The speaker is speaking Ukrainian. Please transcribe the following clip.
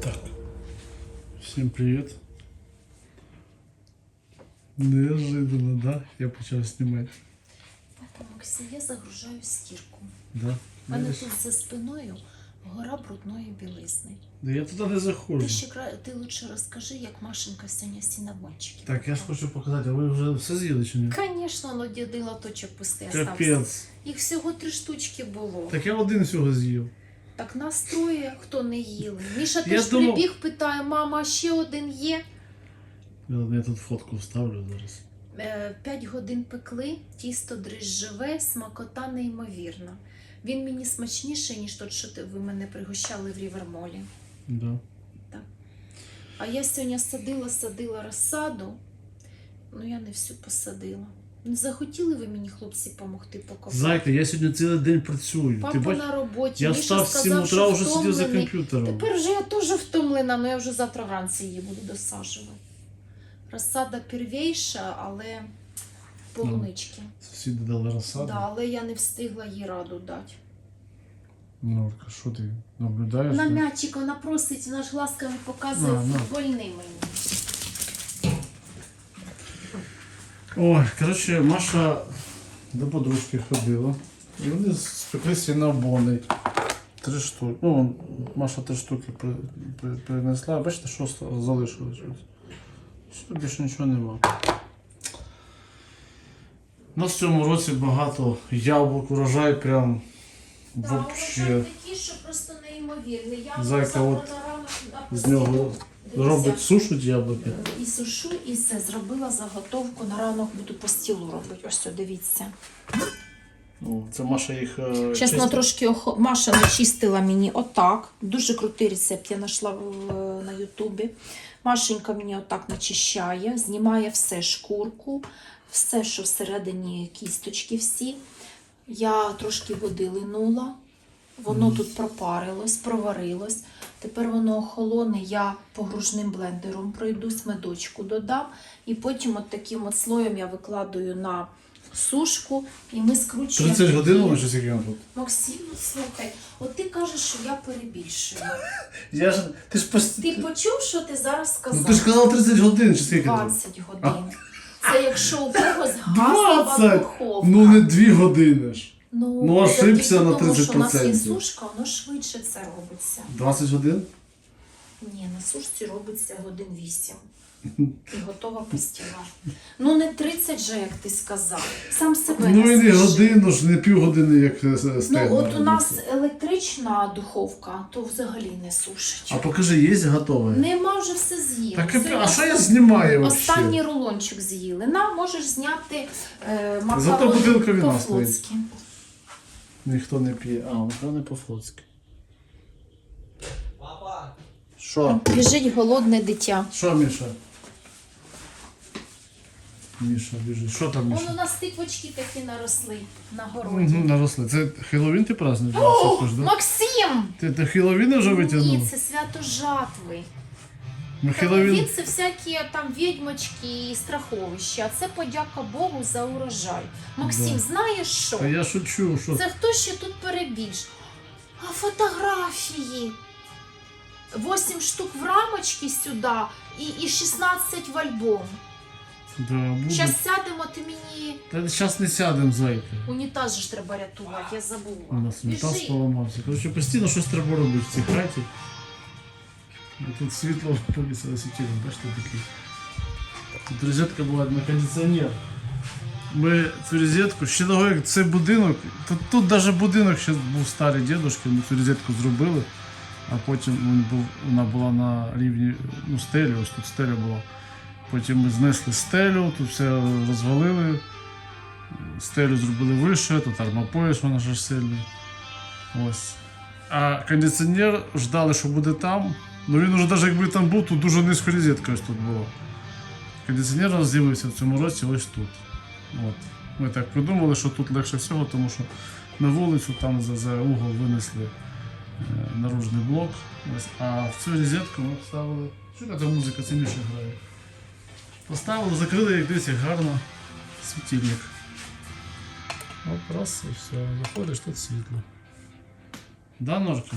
Так. Всім привіт. Неожиданно, да? Я почав знімати. Максим, я загружаю стірку. Да? У мене тут за спиною гора брудної білизни. Да я туди не заходжу. Ти ще кра- ти лучше розкажи, як Машенька сьогодні сінабончики. Так, я ж хочу показати, а ви вже все з'їли чи ні? Звісно, воно діди лоточок пустий остався. Капець. Їх всього три штучки було. Так я один всього з'їв. Так нас троє, хто не їли. Міша Я теж думав- прибіг, питає, мама, а ще один є. Я, я тут фотку вставлю зараз. Е, П'ять годин пекли, тісто дріжджове, смакота неймовірна. Він мені смачніший, ніж тот, що ти- ви мене пригощали в рівермолі. Да. А я сьогодні садила, садила розсаду. Ну, я не всю посадила. Не захотіли ви мені, хлопці, допомогти покопати? Зайка, я сьогодні цілий день працюю. Папа Ти бач, на роботі. я Міша встав в 7 сказав, утра, що вже сидів за втомлений. комп'ютером. Тепер вже я теж втомлена, але я вже завтра вранці її буду досаджувати. Розсада первейша, але полунички. Сусіди дали розсаду. Да, але я не встигла їй раду дати. Норка, що ти наблюдаєш? На да? м'ячик вона просить, вона ж глазками показує На, на. футбольний мені. Ой, коротше, Маша до подружки ходила. І вони спекли сінабони. Три штуки. Ну, Маша три штуки при, при, принесла. Бачите, що залишилось. Все, більше нічого нема. У нас в цьому році багато яблук, урожай прям вообще. такий, що просто неймовірний. Я Зайка, от на ранок на З нього робить сушить яблуки. І сушу, і все. Зробила заготовку. На ранок буду по стілу робити. Ось це, дивіться. Ну, це Маша їх. е, Чесно, чистить. трошки охо... Маша начистила мені отак. Дуже крутий рецепт я знайшла в- на Ютубі. Машенька мені отак начищає, знімає все шкурку, все, що всередині кісточки всі. Я трошки води линула, воно тут пропарилось, проварилось. Тепер воно охолоне, я погружним блендером пройдусь, медочку додам. І потім от таким от слоєм я викладаю на сушку, і ми скручуємо. 30 годин воно скільки тут? Максим, ну слухай, от ти кажеш, що я перебільшую. Я ж. Ти ж пост... Ти почув, що ти зараз сказав? Ну ти ж казала 30 годин чи скільки? тут? 20 годин. Це якщо у когось газова 20? духовка. Ну не дві години ж. Ну, ну, ошибся на тому, що у нас є 30%. сушка, воно швидше це робиться. 20 годин? Ні, на сушці робиться годин 8. І готова постіла. Ну не 30 же, як ти сказав. Сам себе Ну і не годину ж, не півгодини, як е, Ну стегна от у нас електрична духовка, то взагалі не сушить. А покажи, є готове? Нема вже все з'їли. Так, Сьогодні а що я знімаю Останній рулончик з'їли. На, можеш зняти е, Зато макарони бутилка вина по-флотськи. Ніхто не п'є. А, вони по-флотськи. Що? Біжить голодне дитя. Що, Міша? Міша, біжи. Що там, Вон Міша? у нас тиквочки такі наросли на городі. Угу, наросли. Це Хеллоуін ти празднуєш? О, Це ж, да? Максим! Ти, ти Хеллоуін вже Ні, витягнув? це свято жатви. Ну, Хеллоуін... Він це всякі там відьмочки і страховища. Це подяка Богу за урожай. Максим, Да. знаєш що? Та я шучу, що... Це хто ще тут перебільш? А фотографії. 8 штук в рамочки сюди і, і 16 в альбом. Да, буду... Зараз сядемо, ти мені Та зараз не сядемо, зайка. унітаз ж треба рятувати, я забула. У нас унітаз Біжи. поламався. Коротше, постійно щось треба робити в цій хаті. І тут світло повісили світильник, бачите такий. Тут розетка була на кондиціонер. Ми цю розетку, ще того як цей будинок, тут, тут навіть будинок ще був старий дідушки, ми цю розетку зробили, а потім він був, вона була на рівні ну, стелі, ось тут стеля була. Потім ми знесли стелю, тут все розвалили. Стелю зробили вище, тут армопояс, вона ж сильний. Ось. А кондиціонер ждали, що буде там. Ну він уже навіть якби там був, тут дуже низько розетка ось тут було. Кондиціонер з'явився в цьому році ось тут. От. Ми так придумали, що тут легше всього, тому що на вулицю там за, за угол винесли наружний блок. А в цю розетку ми вставили. Що така музика, Міша грає. Поставили, закрили, дивіться, гарно світильник. Оп, раз і все. Заходиш, тут світло. Да, Норка?